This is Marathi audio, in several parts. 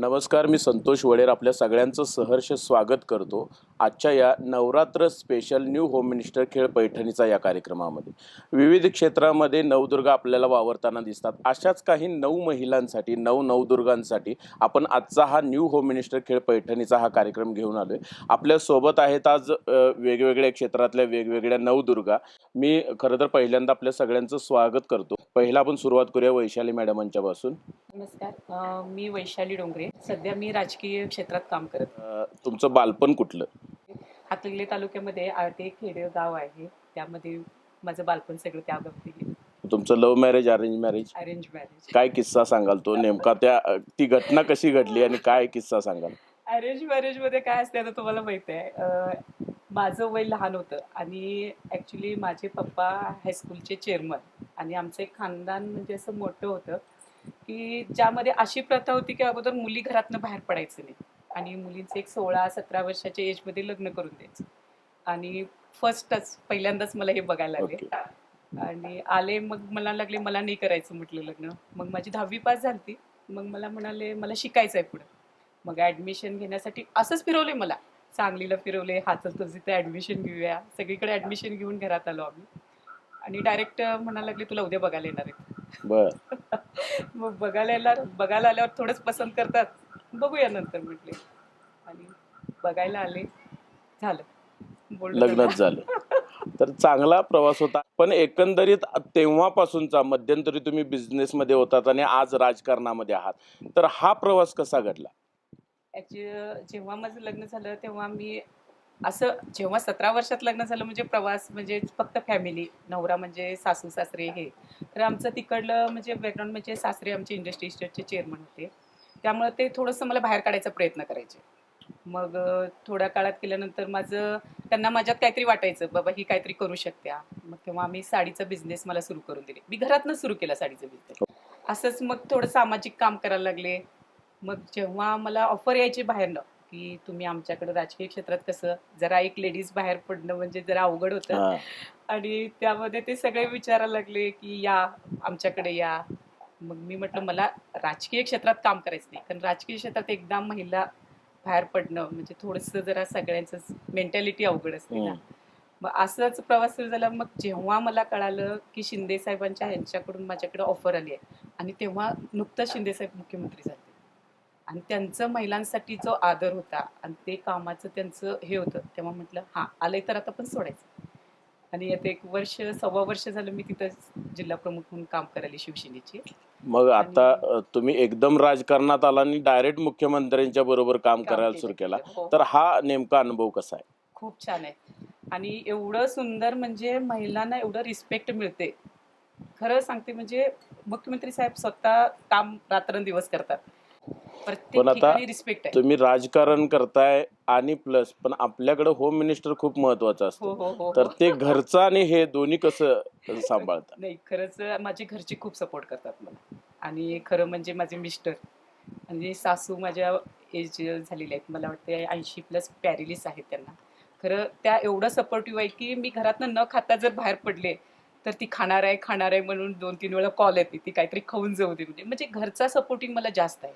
नमस्कार मी संतोष वडेर आपल्या सगळ्यांचं सहर्ष स्वागत करतो. आजच्या या Navratra special new home minister खेळ पैठणीचा या कार्यक्रमामध्ये. विविध क्षेत्रामध्ये नवदुर्गा आपल्याला वावरताना दिसतात. अशाच काही नऊ महिलांसाठी नऊ नवदुर्गांसाठी आपण आजचा हा न्यू होम मिनिस्टर खेळ पैठणीचा हा कार्यक्रम घेऊन आलोय. आपल्यासोबत आहेत आज वेगवेगळ्या क्षेत्रातल्या वेगवेगळ्या नवदुर्गा. मी खरं तर पहिल्यांदा आपल्या सगळ्यांचं स्वागत करतो. पहिला आपण सुरुवात करूया वैशाली मॅडमांच्यापासून. नमस्कार. मी वैशाली डोंगरे. सध्या मी राजकीय क्षेत्रात काम करत तुमचं बालपण कुठलं? हातकणंगले तालुक्यामध्ये आळते खेडे गाव आहे. त्यामध्ये माझं बालपण सगळं त्या बाबतीत गेलं तुमचं love marriage arrange marriage arrange marriage काय किस्सा सांगाल तो? नेमका त्या ती घटना कशी घडली आणि काय किस्सा सांगाल? अरेंज मॅरेजमध्ये काय असते आता तुम्हाला माहिती आहे. माझं वय लहान होतं आणि ॲक्च्युली माझे पप्पा हायस्कूलचे चेअरमन आणि आमचं एक खानदान म्हणजे असं मोठं होतं की ज्यामध्ये अशी प्रथा होती की अगोदर मुली घरातनं बाहेर पडायचं नाही. आणि मुलींचं एक सोळा सतरा वर्षाच्या एजमध्ये लग्न करून द्यायचं. आणि फर्स्टच पहिल्यांदाच मला हे बघायला लागले. ओके. आणि आले मग मला लागले मला नाही करायचं म्हटलं लग्न. मग माझी दहावी पास झाली मग मला म्हणाले मला शिकायचं आहे पुढं. मग ॲडमिशन घेण्यासाठी असंच फिरवले मला. सांगलीला फिरवले हातच तिथे ॲडमिशन घेऊया. सगळीकडे ॲडमिशन घेऊन घरात आलो आम्ही. आणि डायरेक्ट म्हणायला लागले तुला उद्या बघायला येणार आहे. बर. मग बघायला येणार बघायला आल्यावर थोडंच पसंत करतात. बघूया नंतर म्हटले. आणि बघायला आले. झालं. बोलणं लग्नच झालं. तर चांगला प्रवास होता. पण एकंदरीत तेव्हापासूनचा मध्यंतरी तुम्ही बिझनेसमध्ये होतात आणि आज राजकारणामध्ये आहात. तर हा प्रवास कसा घडला? जेव्हा माझं लग्न झालं तेव्हा मी असं जेव्हा सतरा वर्षात लग्न झालं म्हणजे प्रवास म्हणजे फक्त फॅमिली नवरा म्हणजे सासू सासरे हे. तर आमचं तिकडलं म्हणजे बॅकग्राऊंड म्हणजे सासरे आमचे इंडस्ट्री इस्टेटचे चेअरमन होते. त्यामुळे ते थोडंसं मला बाहेर काढायचा प्रयत्न करायचे. मग थोड्या काळात केल्यानंतर माझं त्यांना माझ्यात काहीतरी वाटायचं बाबा ही काहीतरी करू शकत्या. मग तेव्हा आम्ही साडीचा बिझनेस मला सुरू करून दिले. मी घरातनं सुरू केला साडीचा बिझनेस असंच मग थोडं सामाजिक काम करायला लागले. मग जेव्हा मला ऑफर यायची बाहेरनं की तुम्ही आमच्याकडे राजकीय क्षेत्रात कसं जरा एक लेडीज बाहेर पडणं म्हणजे जरा अवघड होतं. आणि त्यामध्ये ते सगळे विचारायला लागले की या आमच्याकडे या. मग मी म्हटलं मला राजकीय क्षेत्रात काम करायचं नाही. कारण राजकीय क्षेत्रात एकदा महिला बाहेर पडणं म्हणजे थोडंसं जरा सगळ्यांचं मेंटॅलिटी अवघड असते ना. मग असंच प्रवास सुरू झाला. मग जेव्हा मला कळालं की शिंदे साहेबांच्या ह्यांच्याकडून माझ्याकडे ऑफर आली आहे आणि तेव्हा नुकतंच शिंदे साहेब मुख्यमंत्री झाले. आणि त्यांचं महिलांसाठी जो आदर होता आणि ते कामाचं त्यांचं हे होतं तेव्हा म्हटलं हां आलंय तर आता पण सोडायचं. आणि आता एक वर्ष सव्वा वर्ष झालं मी तिथं जिल्हा प्रमुख म्हणून काम करायला शिवसेनेची. मग आता तुम्ही एकदम राजकारणात आला आणि डायरेक्ट मुख्यमंत्र्यांच्या बरोबर काम करायला सुरू केला. हो. तर हा नेमका अनुभव कसा आहे? खूप छान आहे. आणि एवढं सुंदर म्हणजे महिलांना एवढं रिस्पेक्ट मिळते. खरं सांगते म्हणजे मुख्यमंत्री साहेब स्वतः काम रात्रंदिवस करतात. पण आता रिस्पेक्ट आहे. तुम्ही राजकारण करताय आणि प्लस पण आपल्याकडे होम मिनिस्टर खूप महत्वाचं हो असतं. हो हो तर. ते घरचं आणि हे दोन्ही कसं सांभाळतात नाही खरंच माझे घरचे खूप सपोर्ट करतात मला. आणि खरं म्हणजे माझे मिस्टर म्हणजे सासू माझ्या एज झालेले आहेत. मला वाटतं ऐंशी प्लस पॅरिलिस आहेत त्यांना. खरं त्या एवढं सपोर्टिव्ह आहे की मी घरातनं न खाता जर बाहेर पडले तर ती खाणार आहे खाणार आहे म्हणून दोन तीन वेळा कॉल येते. ती काहीतरी खाऊन जाऊ दे. म्हणजे म्हणजे घरचा सपोर्टिंग मला जास्त आहे.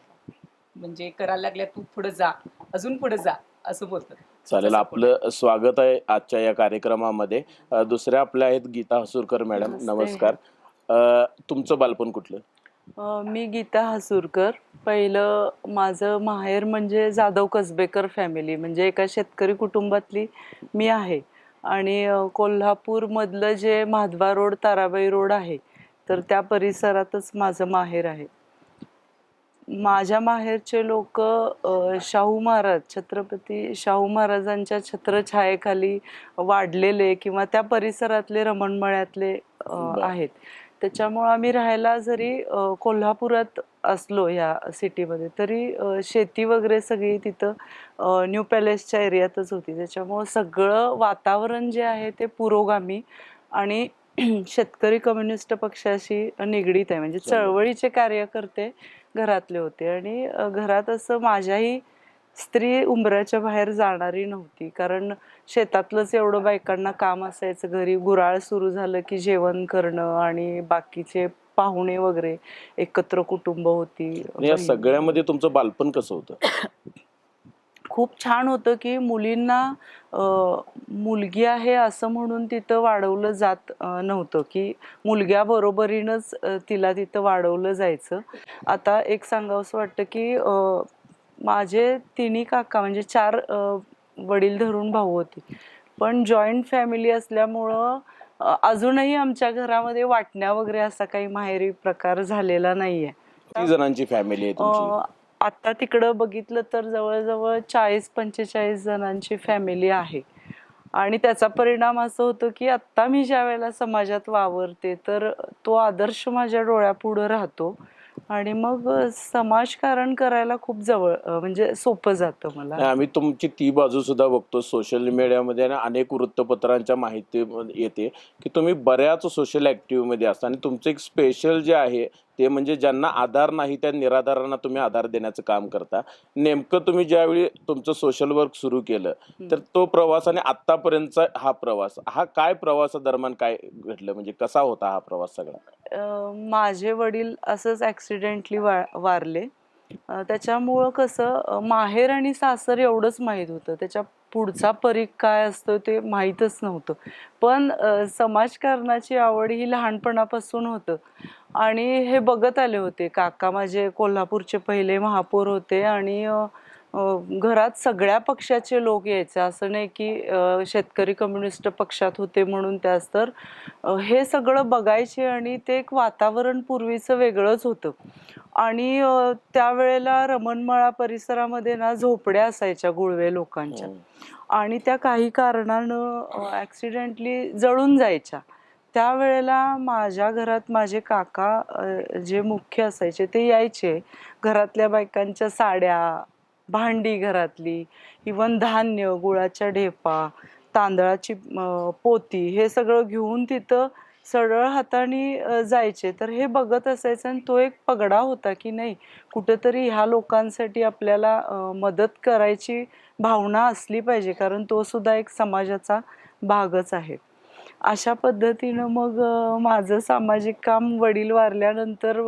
म्हणजे करायला लागल्या तू पुढे जा अजून पुढे जा असं बोलतात. चालेल आपलं स्वागत आहे आजच्या या कार्यक्रमामध्ये. दुसऱ्या आपल्या आहेत गीता हसूरकर मॅडम. नमस्कार. अ, तुमचं बालपण कुठलं? मी गीता हसूरकर. पहिलं माझं माहेर म्हणजे जाधव कसबेकर फॅमिली म्हणजे एका शेतकरी कुटुंबातली मी आहे. आणि कोल्हापूरमधलं जे माधवा रोड ताराबाई रोड आहे तर त्या परिसरातच माझं माहेर आहे. माझ्या माहेरचे लोक शाहू महाराज छत्रपती शाहू महाराजांच्या छत्रछायेखाली वाढलेले किंवा त्या परिसरातले रमणमळ्यातले. आहेत त्याच्यामुळं आम्ही राहायला जरी कोल्हापुरात असलो ह्या सिटीमध्ये तरी शेती वगैरे सगळी तिथं न्यू पॅलेसच्या एरियातच होती त्याच्यामुळं सगळं वातावरण जे आहे ते पुरोगामी आणि शेतकरी कम्युनिस्ट पक्षाशी निगडीत आहे म्हणजे. चळवळीचे कार्यकर्ते घरातले होते. आणि घरात असं माझ्याही स्त्री उंबराच्या बाहेर जाणारी नव्हती. कारण शेतातलंच एवढं बायकांना काम असायचं. घरी गुराळ सुरू झालं की जेवण करणं आणि बाकीचे पाहुणे वगैरे एकत्र कुटुंब होती. या सगळ्यामध्ये तुमचं बालपण कसं होतं? खूप छान होतं की मुलींना मुलगी आहे असं म्हणून तिथं वाढवलं जात नव्हतं की मुलग्याबरोबरीनंच अ, तिला तिथं वाढवलं जायचं. आता एक सांगावंसं वाटतं की माझे तिन्ही काका म्हणजे चार वडील धरून भाऊ होते. पण जॉईंट फॅमिली असल्यामुळं अजूनही आमच्या घरामध्ये वाटण्या वगैरे असा काही माहेरी प्रकार झालेला नाहीये. जणांची फॅमिली आता तिकडं बघितलं तर जवळजवळ चाळीस पंचेचाळीस जणांची फॅमिली आहे. आणि त्याचा परिणाम असं होतो की आत्ता मी ज्या वेळेला समाजात वावरते तर तो आदर्श माझ्या डोळ्यापुढं राहतो. आणि मग समाजकारण करायला खूप जवळ म्हणजे सोपं जातं मला. आम्ही तुमची ती बाजू सुद्धा बघतो सोशल मीडियामध्ये आणि अनेक वृत्तपत्रांच्या माहिती येते की तुम्ही बऱ्याच सोशल ऍक्टिव्हमध्ये असता. आणि तुमचं एक स्पेशल जे आहे ते म्हणजे ज्यांना आधार नाही त्या निराधारांना तुम्ही आधार देण्याचं काम करता. नेमकं तुम्ही ज्यावेळी तुमचं सोशल वर्क सुरू केलं तर तो प्रवास आणि आतापर्यंतचा हा प्रवास हा काय प्रवासादरम्यान काय घडलं? म्हणजे कसा होता हा प्रवास सगळा? अ, माझे वडील असंच ॲक्सिडेंटली वारले. त्याच्यामुळं कसं माहेर आणि सासर एवढंच माहीत होतं. त्याच्या पुढचा परीख काय असतो ते माहीतच नव्हतं. पण समाजकारणाची आवड ही लहानपणापासून होतं. आणि हे बघत आले होते. काका माझे कोल्हापूरचे पहिले महापौर होते आणि घरात सगळ्या पक्षाचे लोक यायचे. असं नाही की शेतकरी कम्युनिस्ट पक्षात होते म्हणून त्याच तर हे सगळं बघायचे आणि ते एक वातावरण पूर्वीचं वेगळंच होतं. आणि त्यावेळेला रमणमाळा परिसरामध्ये ना झोपड्या असायच्या गुळवे लोकांच्या. आणि त्या काही कारणानं ॲक्सिडेंटली जळून जायच्या. त्यावेळेला माझ्या घरात माझे काका जे मुख्य असायचे ते यायचे. घरातल्या बायकांच्या साड्या भांडी घरातली इवन धान्य गुळाच्या ढेपा तांदळाची पोती हे सगळं घेऊन तिथं सरळ हाताने जायचे. तर हे बघत असायचं आणि तो एक पगडा होता की नाही कुठंतरी ह्या लोकांसाठी आपल्याला मदत करायची भावना असली पाहिजे कारण तो सुद्धा एक समाजाचा भागच आहे. अशा पद्धतीनं मग माझं सामाजिक काम वडील वारल्यानंतर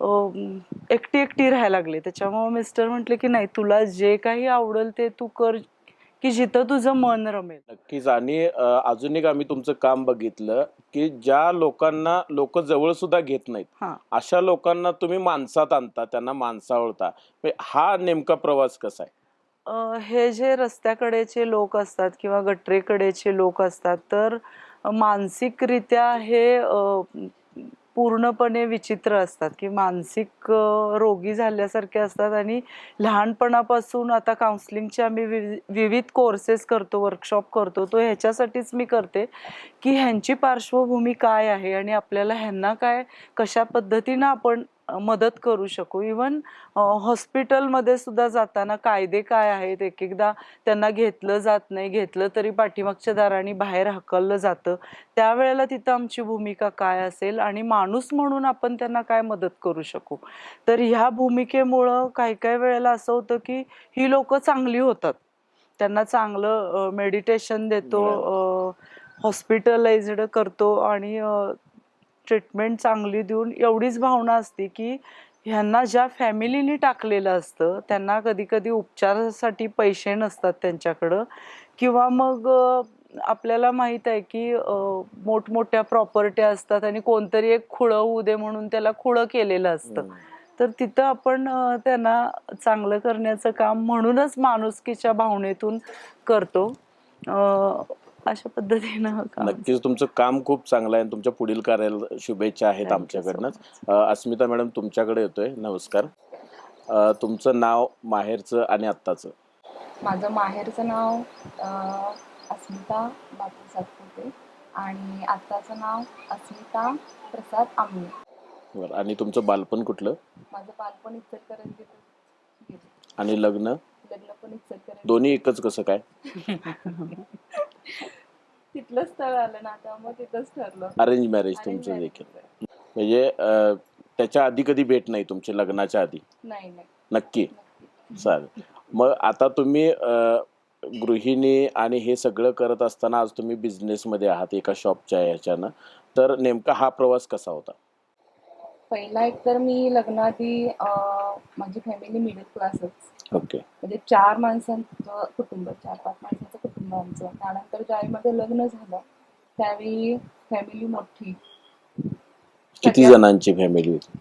एकटी एकटी राहायला लागले. त्याच्यामुळे मिस्टर म्हटले की नाही तुला जे काही आवडेल ते तू कर की जिथं तुझं मन रमेल. नक्कीच. आणि अजून एक आम्ही तुमचं काम बघितलं की ज्या लोकांना लोक जवळ सुद्धा घेत नाहीत हां. अशा लोकांना तुम्ही माणसात आणता त्यांना माणसावळता म्हणजे हा नेमका प्रवास कसा आहे? अ, हे जे रस्त्याकडेचे लोक असतात किंवा गटरेकडेचे लोक असतात तर मानसिकरित्या हे अ, पूर्णपणे विचित्र असतात की मानसिक रोगी झाल्यासारखे असतात आणि लहानपणापासून आता काउन्सिलिंगचे आम्ही विवि- विविध कोर्सेस करतो वर्कशॉप करतो. तो ह्याच्यासाठीच मी करते की ह्यांची पार्श्वभूमी काय आहे आणि आपल्याला ह्यांना काय कशा पद्धतीनं आपण मदत करू शकू. इवन हॉस्पिटलमध्ये सुद्धा जाताना कायदे काय आहेत? एक एकदा त्यांना घेतलं जात नाही. घेतलं तरी पाठीमागच्या दाराने बाहेर हकललं जातं. त्यावेळेला तिथं आमची भूमिका काय असेल? आणि माणूस म्हणून आपण त्यांना काय मदत करू शकू? तर ह्या भूमिकेमुळं काही काही वेळेला असं होतं की ही लोक चांगली होतात. त्यांना चांगलं मेडिटेशन देतो हॉस्पिटलाइज्ड करतो आणि ट्रीटमेंट चांगली देऊन एवढीच भावना असते की ह्यांना ज्या फॅमिलीने टाकलेलं असतं त्यांना कधी कधी उपचारासाठी पैसे नसतात त्यांच्याकडं. किंवा मग आपल्याला माहीत आहे की मोठमोठ्या प्रॉपर्टी असतात आणि कोणतरी एक खुळं होऊ दे म्हणून त्याला खुळं केलेलं असतं. तर तिथं आपण त्यांना चांगलं करण्याचं काम म्हणूनच माणुसकीच्या भावनेतून करतो. अशा पद्धतीनं काम नक्कीच तुमचं काम खूप चांगलं आहे आणि तुमच्या पुढील कार्याला शुभेच्छा आहेत Thank you so आमच्याकडनंच. अ, अस्मिता मॅडम तुमच्याकडे येतोय. नमस्कार. अ, तुमचं नाव माहेरचं आणि आत्ताचं? माझं माहेरचं नाव अं, अस्मिता बापू सातपुते आणि आत्ताचं नाव अस्मिता प्रसाद आमने बरं आणि तुमचं बालपण कुठलं? माझं बालपण गेलं. आणि लग्न? लग्न पण इचलकरंजी दोन्ही एकच कसं काय? तिथलं स्थळ आलं ना त्यामुळे तिथंच ठरलं. अरेंज मॅरेज तुमचं देखील. म्हणजे अ, त्याच्या आधी कधी भेट नाही तुमची लग्नाच्या आधी? नाही नाही. नक्की? नक्की. चालेल. मग आता तुम्ही अ, गृहिणी आणि हे सगळं करत असताना आज तुम्ही बिझनेसमध्ये आहात एका शॉपच्या ह्याच्यानं. तर नेमका हा प्रवास कसा होता? पहिला एक तर मी लग्नाआधी अं, माझी फॅमिली मिडल क्लासच ओके. म्हणजे चार माणसांचं कुटुंब चार पाच माणसांचं कुटुंब आमचं त्यानंतर ज्यावेळी माझं लग्न झालं त्यावेळी फॅमिली मोठी. किती जणांची फॅमिली होती?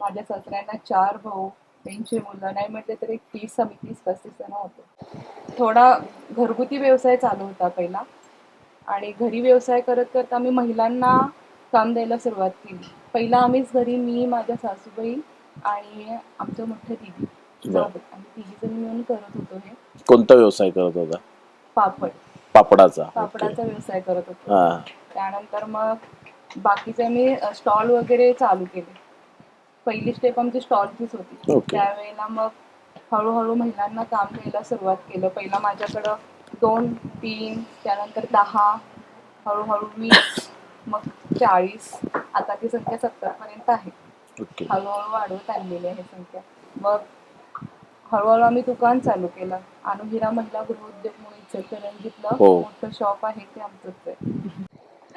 माझ्या सासऱ्यांना चार भाऊ त्यांची मुलं नाही म्हटले तरी तीस आम्ही तीस पस्तीस जण होतो. थोडा घरगुती व्यवसाय चालू होता पहिला. आणि घरी व्यवसाय करत करत आम्ही महिलांना काम द्यायला सुरुवात केली. पहिला आम्हीच घरी मी माझ्या सासूबाई आणि आमच्या मोठ्या दिदी. आम्ही तिघी जण मिळून करत होतो हे. कोणता व्यवसाय करत होता? पापड. पापडाचा. पापडाचा व्यवसाय करत होतो. हा. त्यानंतर मग बाकीचे मी स्टॉल वगैरे चालू केले. पहिली स्टेप आमची स्टॉलचीच होती. त्यावेळेला मग हळूहळू महिलांना काम द्यायला सुरुवात केलं. पहिला माझ्याकडं दोन तीन त्यानंतर दहा हळूहळू वीस मग चाळीस. आता ती संख्या सत्तर पर्यंत आहे. ओके. हळूहळू वाढवत आणलेली आहे संख्या. मग हळूहळू आम्ही दुकान चालू केलं. अनुहिरा महिला गृहोद्योग म्हणून इचलकरंजीतलं हो. मोठं शॉप आहे ते आमचंच आहे.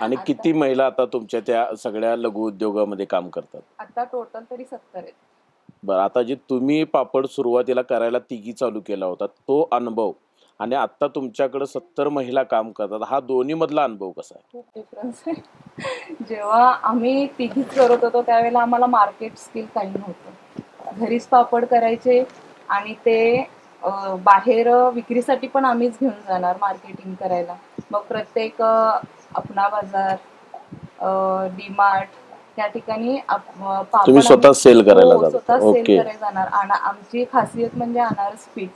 आणि किती महिला आता तुमच्या त्या सगळ्या लघु उद्योगामध्ये काम करतात? आता टोटल तरी सत्तर आहेत. बरं आता जे तुम्ही पापड सुरुवातीला करायला तिघी चालू केला होता तो अनुभव आणि आता तुमच्याकडे सत्तर महिला काम करतात हा दोन्ही मधला अनुभव कसा आहे? खूप डिफरन्स आहे. जेव्हा आम्ही तिघीच करत होतो त्यावेळेला आम्हाला मार्केट स्किल काही नव्हतं. घरीच पापड करायचे आणि ते बाहेर विक्रीसाठी पण आम्हीच घेऊन जाणार मार्केटिंग करायला मग प्रत्येक अपना बाजार डीमार्ट त्या ठिकाणी तुम्ही स्वतः आम्ही- सेल करायला हो. स्वतः सेल. करायला जाणार आणि आमची खासियत म्हणजे अनारस पीठ.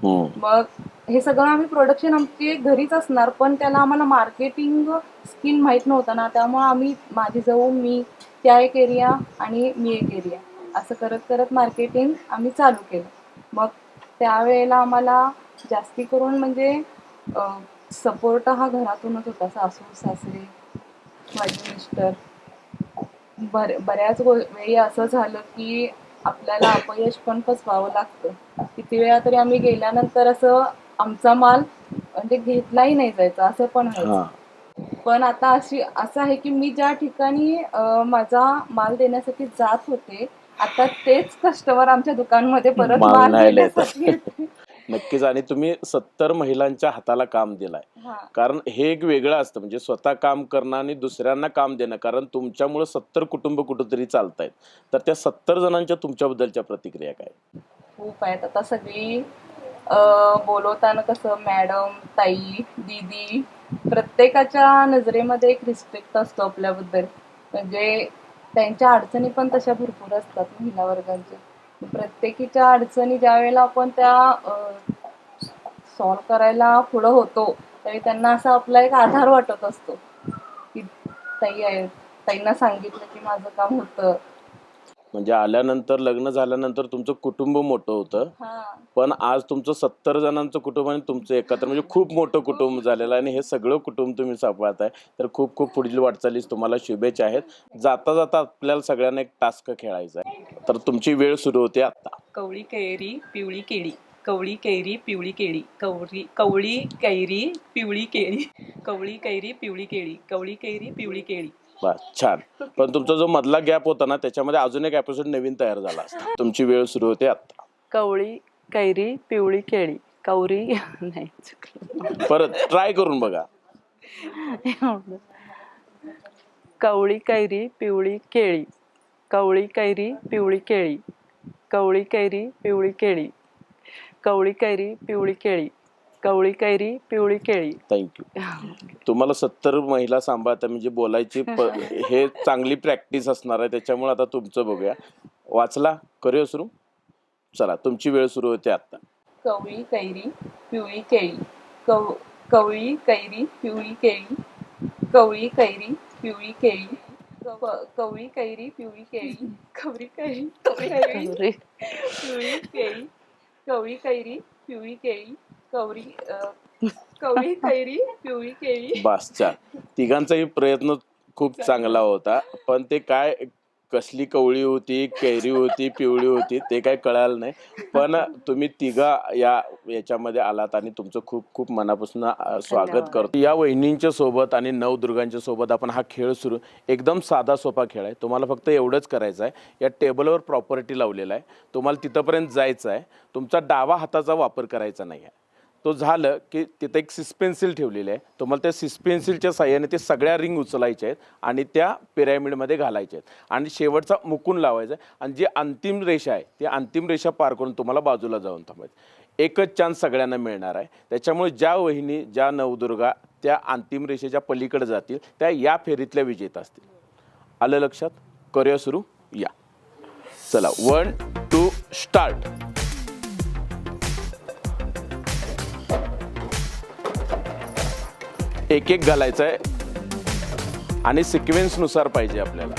मग हे सगळं आम्ही प्रोडक्शन आमची घरीच असणार पण त्याला आम्हाला मार्केटिंग स्किल माहीत नव्हतं ना त्यामुळे आम्ही माझी जाऊ मी त्या एक एरिया आणि मी एक एरिया असं करत करत मार्केटिंग आम्ही चालू केलं मग त्यावेळेला आम्हाला जास्ती करून म्हणजे सपोर्ट हा घरातूनच होता. सासू सासरे माझे मिस्टर. बर बऱ्याच गो वेळी असं झालं की आपल्याला अपयश पण पचवावं लागतं. किती वेळा तरी आम्ही गेल्यानंतर असं आमचा माल म्हणजे घेतलाही नाही जायचा असं पण व्हायचं. हा. पण आता अशी असं आहे की मी ज्या ठिकाणी माझा माल देण्यासाठी जात होते आता तेच कस्टमर आमच्या दुकानमध्ये परत माल न्यायला. नक्कीच. आणि तुम्ही सत्तर महिलांच्या हाताला काम दिलाय. कारण हे एक वेगळं असतं. म्हणजे स्वतः काम करणं आणि दुसऱ्यांना काम देणं. कारण तुमच्यामुळे सत्तर कुटुंब कुठंतरी चालतायत. तर त्या सत्तर जणांच्या तुमच्याबद्दलच्या प्रतिक्रिया काय? खूप आहेत. आता सगळी बोलवताना कसं मॅडम ताई दीदी प्रत्येकाच्या नजरेमध्ये एक रिस्पेक्ट असतो आपल्याबद्दल. म्हणजे त्यांच्या अडचणी पण तशा भरपूर असतात महिला वर्गांच्या. प्रत्येकीच्या अडचणी ज्या वेळेला आपण त्या सॉल्व करायला पुढं होतो त्यावेळी त्यांना असा आपला एक आधार वाटत असतो. की ताई आहे ताईंना सांगितलं की माझं काम होतं. म्हणजे आल्यानंतर लग्न झाल्यानंतर तुमचं कुटुंब मोठं होतं. हा. पण आज तुमचं सत्तर जणांचं कुटुंब आणि तुमचं एकत्र म्हणजे खूप मोठं कुटुंब झालेलं आहे आणि हे सगळं कुटुंब तुम्ही सांभाळताय तर खूप खूप पुढील वाटचालीस तुम्हाला शुभेच्छा आहेत. जाता जाता आपल्याला सगळ्यांना एक टास्क खेळायचा आहे. तर तुमची वेळ सुरू होते आता कवळी कैरी पिवळी केळी. कवळी कैरी पिवळी केळी. कवरी कवळी कैरी पिवळी केळी. कवळी कैरी पिवळी केळी. कवळी कैरी पिवळी केळी. बस छान. पण तुमचा जो मधला गॅप होता ना त्याच्यामध्ये अजून एक एपिसोड नवीन तयार झाला असता. तुमची वेळ सुरू होते आता कवळी कैरी पिवळी केळी. कवरी नाही चुकलं. परत ट्राय करून बघा. एवढं. कवळी कैरी पिवळी केळी. कवळी कैरी पिवळी केळी. कवळी कैरी पिवळी केळी. कवळी कैरी पिवळी केळी. कवळी कैरी पिवळी केळी. थँक्यू तुम्हाला सत्तर महिला सांभाळता म्हणजे बोलायची प- हे चांगली प्रॅक्टिस असणार आहे त्याच्यामुळे आता तुमचं बघूया. वाचला? करूया सुरू? चला तुमची वेळ सुरू होते आता. कवळी कैरी पिवळी केळी. कव कवळी कैरी पिवळी केळी. कवळी कैरी पिवळी केळी. कव- कवळी कैरी पिवळी केळी. कवळी कैरी कैरी कवरी पिवळी केळी. कवळी कैरी पिवळी केळी. कवळी अं, कवळी कैरी पिवळी केळी. बस तिघांचाही प्रयत्न खूप चांगला होता पण ते काय कसली कवळी होती कैरी होती पिवळी होती ते काय कळालं नाही. पण तुम्ही तिघा या याच्यामध्ये आलात आणि तुमचं खूप खूप मनापासून अ, स्वागत. करतो. या वहिनींच्या सोबत आणि नवदुर्गांच्या सोबत आपण हा खेळ सुरू एकदम साधा सोपा खेळ आहे. तुम्हाला फक्त एवढंच करायचं आहे. या टेबलवर प्रॉपर्टी लावलेला आहे. तुम्हाला तिथंपर्यंत जायचं आहे. तुमचा डावा हाताचा वापर करायचा नाही आहे. तो झालं की तिथं एक सिस्पेन्सिल ठेवलेली आहे. तुम्हाला त्या सिस्पेन्सिलच्या साह्याने ते सगळ्या रिंग उचलायच्या आहेत आणि त्या पिरॅमिडमध्ये घालायच्या आहेत. आणि शेवटचा मुकून लावायचा आहे. आणि जी अंतिम रेषा आहे ती अंतिम रेषा पार करून तुम्हाला बाजूला जाऊन थांबायचं एकच चान्स सगळ्यांना मिळणार आहे. त्याच्यामुळे ज्या वहिनी ज्या नवदुर्गा त्या अंतिम रेषेच्या पलीकडे जातील त्या या फेरीतल्या विजेता असतील. आलं लक्षात? करूया सुरू? या. चला वन टू स्टार्ट एक एक घालायचं आहे. आणि सिक्वेन्सनुसार पाहिजे आपल्याला.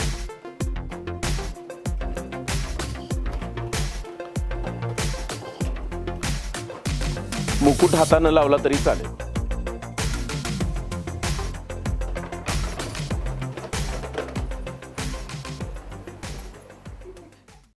मुकुट हातानं लावला तरी चालेल.